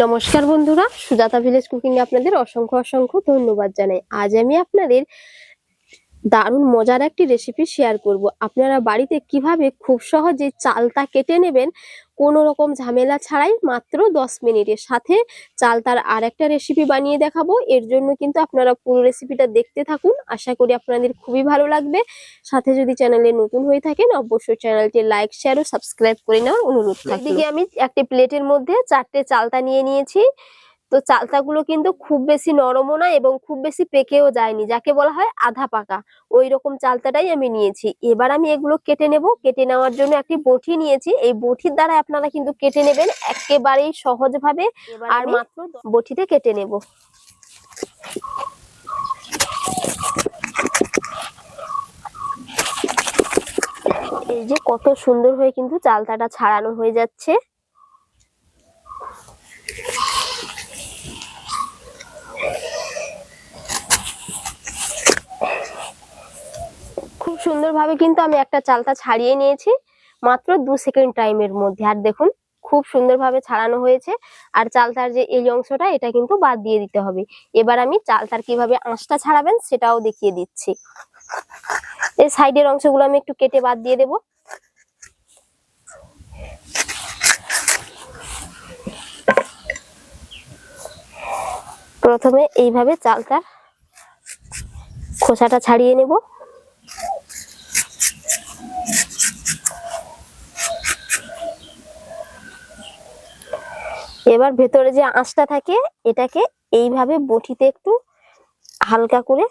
নমস্কার বন্ধুরা Sujata village cooking এ আপনাদের অসংখ্য অসংখ্য ধন্যবাদ জানাই। আজ আমি আপনাদের দারুণ মজার একটি রেসিপি শেয়ার করব। আপনারা বাড়িতে কীভাবে খুব সহজে চালতা কেটে নেবেন কোনো রকম ঝামেলা ছাড়াই মাত্র দশ মিনিটের সাথে চালতার আর একটা রেসিপি বানিয়ে দেখাবো। এর জন্য কিন্তু আপনারা পুরো রেসিপিটা দেখতে থাকুন। আশা করি আপনাদের খুবই ভালো লাগবে। সাথে যদি চ্যানেলে নতুন হয়ে থাকেন অবশ্যই চ্যানেলটি লাইক শেয়ার ও সাবস্ক্রাইব করে নেওয়ার অনুরোধ। থাকবে আমি একটি প্লেটের মধ্যে চারটে চালতা নিয়ে নিয়েছি। তো চালতাগুলো কিন্তু খুব বেশি নরমও না এবং খুব বেশি পেকেও যায়নি যাকে বলা হয় আধা পাকা। ওই রকম চালতাটাই আমি নিয়েছি। এবার আমি এগুলো কেটে নেব। কেটে নেওয়ার জন্য একটি বটি নিয়েছি। এই বটির দ্বারা আপনারা কিন্তু কেটে নেবেন একেবারেই সহজভাবে। আর মাত্র বটিতে কেটে নেব। এই যে কত সুন্দর হয়ে কিন্তু চালতাটা ছাড়ানো হয়ে যাচ্ছে। সুন্দরভাবে কিন্তু আমি একটা চালতা ছাড়িয়ে নিয়েছি মাত্র দু সেকেন্ড টাইমের মধ্যে। আর দেখুন, খুব সুন্দরভাবে ছাড়ানো হয়েছে। আর চালতার যে এই অংশটা, এটা কিন্তু বাদ দিয়ে দিতে হবে। এবার আমি চালতার কীভাবে আঁশটা ছাড়াবেন, সেটাও দেখিয়ে দিচ্ছি। এই সাইডের অংশগুলো আমি একটু কেটে বাদ দিয়ে দেব। প্রথমে এইভাবে চালতার খোসাটা ছাড়িয়ে নেব। এবার ভেতরে যে আঁশটা থাকে, এটাকে এইভাবে বটিতে একটু হালকা করে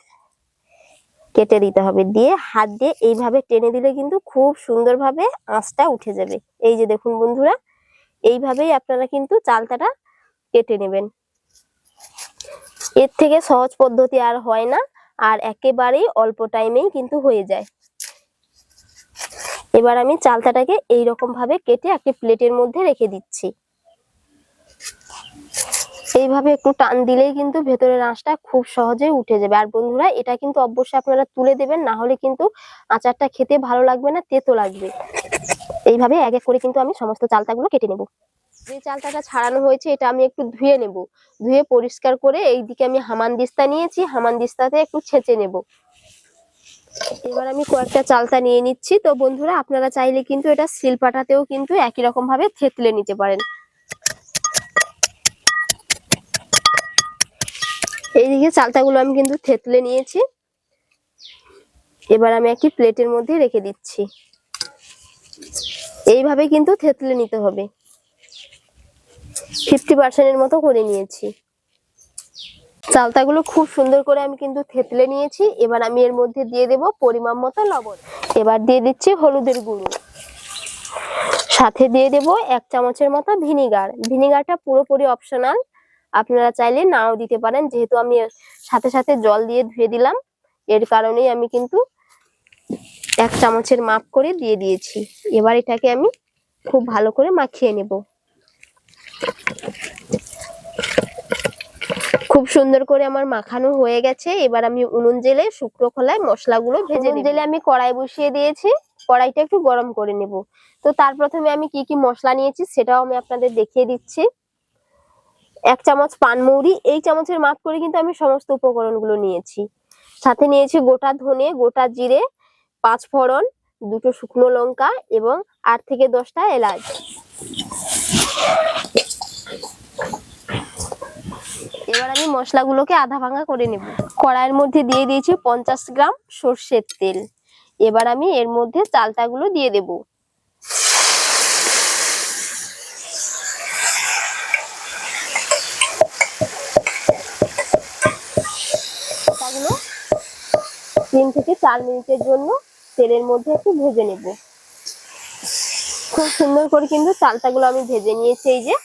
কেটে দিতে হবে। দিয়ে হাত দিয়ে এইভাবে টেনে দিলে কিন্তু খুব সুন্দরভাবে আঁশটা উঠে যাবে। এই যে দেখুন বন্ধুরা, এইভাবেই আপনারা কিন্তু চালতাটা কেটে নেবেন। এর থেকে সহজ পদ্ধতি আর হয় না, আর একেবারেই অল্প টাইমেই কিন্তু হয়ে যায়। এবার আমি চালতাটাকে এইরকম ভাবে কেটে একটি প্লেটের মধ্যে রেখে দিচ্ছি। এইভাবে একটু টান দিলেই কিন্তু ভেতরের আঁশটা খুব সহজে উঠে যাবে। আর বন্ধুরা, এটা কিন্তু অবশ্যই আপনারা তুলে দেবেন, না হলে কিন্তু আচারটা খেতে ভালো লাগবে না, তেতো লাগবে। এইভাবে এক এক করে কিন্তু আমি সমস্ত চালতাগুলো কেটে নেব। যে চালতাটা ছাড়ানো হয়েছে, এটা আমি একটু ধুয়ে নেব। ধুয়ে পরিষ্কার করে এইদিকে আমি হামান দিস্তা নিয়েছি, হামান দিস্তাতে একটু ছেঁচে নেব। এবার আমি কয়েকটা চালতা নিয়ে নিচ্ছি। তো বন্ধুরা, আপনারা চাইলে কিন্তু এটা শিলপাটাতেও কিন্তু একই রকম ভাবে থেতলে নিতে পারেন। এইদিকে চালতাগুলো আমি কিন্তু থেতলে নিয়েছি। এবার আমি একটি প্লেটের মধ্যে রেখে দিচ্ছি। এইভাবে কিন্তু থেতলে নিতে হবে। ফিফটি পার্সেন্টের মতো করে নিয়েছি। চালতাগুলো খুব সুন্দর করে আমি কিন্তু থেতলে নিয়েছি। এবার আমি এর মধ্যে দিয়ে দেব পরিমাণ মতো লবণ। এবার দিয়ে দিচ্ছি হলুদের গুঁড়ো। সাথে দিয়ে দেব এক চামচের মতো ভিনিগার। ভিনিগারটা পুরোপুরি অপশনাল আপনারা চাইলে নাও দিতে পারেন। যেহেতু আমি সাথে সাথে জল দিয়ে ধুয়ে দিলাম এর কারণেই আমি কিন্তু এক চামচের মাপ করে দিয়ে দিয়েছি। এবার এটাকে আমি খুব ভালো করে মাখিয়ে নেব। খুব সুন্দর করে আমার মাখানো হয়ে গেছে। এবার আমি উনুন জেলে শুকনো খোলায় মশলাগুলো ভেজে জেলে আমি কড়াই বসিয়ে দিয়েছি। কড়াইটা একটু গরম করে নেব। তো তার প্রথমে আমি কি কি মশলা নিয়েছি সেটাও আমি আপনাদের দেখিয়ে দিচ্ছি। এক চামচ পানমৌরি এই চামচের মাপ করে কিন্তু আমি সমস্ত উপকরণগুলো নিয়েছি। সাথে নিয়েছি গোটা ধনে, গোটা জিরে, পাঁচ ফোড়ন, দুটো শুকনো লঙ্কা এবং আট থেকে দশটা এলাচ। এবার আমি মশলাগুলোকে আধা ভাঙা করে নেব। কড়াইয়ের মধ্যে দিয়ে দিয়েছি পঞ্চাশ গ্রাম সর্ষের তেল। এবার আমি এর মধ্যে চালতাগুলো দিয়ে দেবো। তিন থেকে চার মিনিটের জন্য তেলের মধ্যে একটু ভেজে নেব। খুব সুন্দর করে কিন্তু চালতাগুলো আমি ভেজে নিয়েছি এই যে।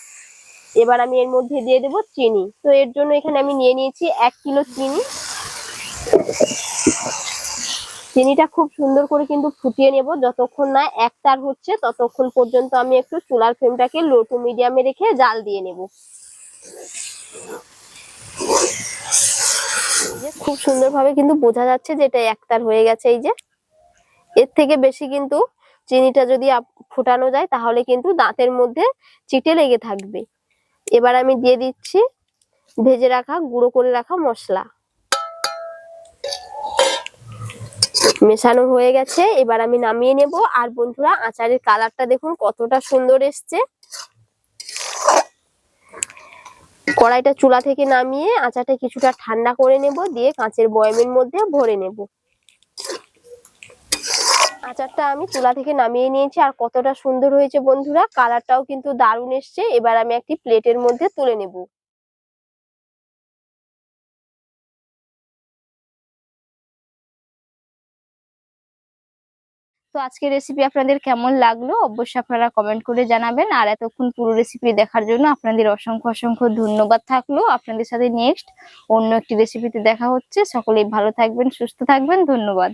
এবার আমি এর মধ্যে দিয়ে দেব চিনি। তো এর জন্য এখানে আমি নিয়ে নিয়েছি এক কিলো চিনি। চিনিটা খুব সুন্দর করে কিন্তু ফুটিয়ে নেব। যতক্ষণ না একটার হচ্ছে, ততক্ষণ পর্যন্ত আমি একটু চুলার ফ্লেমটাকে লো টু মিডিয়ামে রেখে জাল দিয়ে নেব। খুব সুন্দরভাবে কিন্তু বোঝা যাচ্ছে যে এটা একতার হয়ে গেছে এই যে। এর থেকে বেশি কিন্তু চিনিটা যদি ফোটানো যায়, তাহলে কিন্তু দাঁতের মধ্যে চিটে লেগে থাকবে। এবার আমি দিয়ে দিচ্ছি ভেজে রাখা, গুঁড়ো করে রাখা মশলা। মেশানো হয়ে গেছে। এবার আমি নামিয়ে নেব। আর বন্ধুরা, আচারের কালারটা দেখুন কতটা সুন্দর এসছে। কড়াইটা চুলা থেকে নামিয়ে আচাটা কিছুটা ঠান্ডা করে নেব, দিয়ে কাঁচের বয়ামের মধ্যে ভরে নেব। আচারটা আমি চুলা থেকে নামিয়ে নিয়েছি, আর কতটা সুন্দর হয়েছে বন্ধুরা, কালারটাও কিন্তু দারুণ এসছে। এবার আমি একটি প্লেটের মধ্যে তুলে নেব। তো আজকের রেসিপি আপনাদের কেমন লাগল? অবশ্যই আপনারা কমেন্ট করে জানাবেন। আর এতক্ষণ পুরো রেসিপি দেখার জন্য আপনাদের অসংখ্য অসংখ্য ধন্যবাদ থাকল। আপনাদের সাথে নেক্সট অন্য একটি রেসিপিতে দেখা হচ্ছে। সকলেই ভালো থাকবেন, সুস্থ থাকবেন। ধন্যবাদ।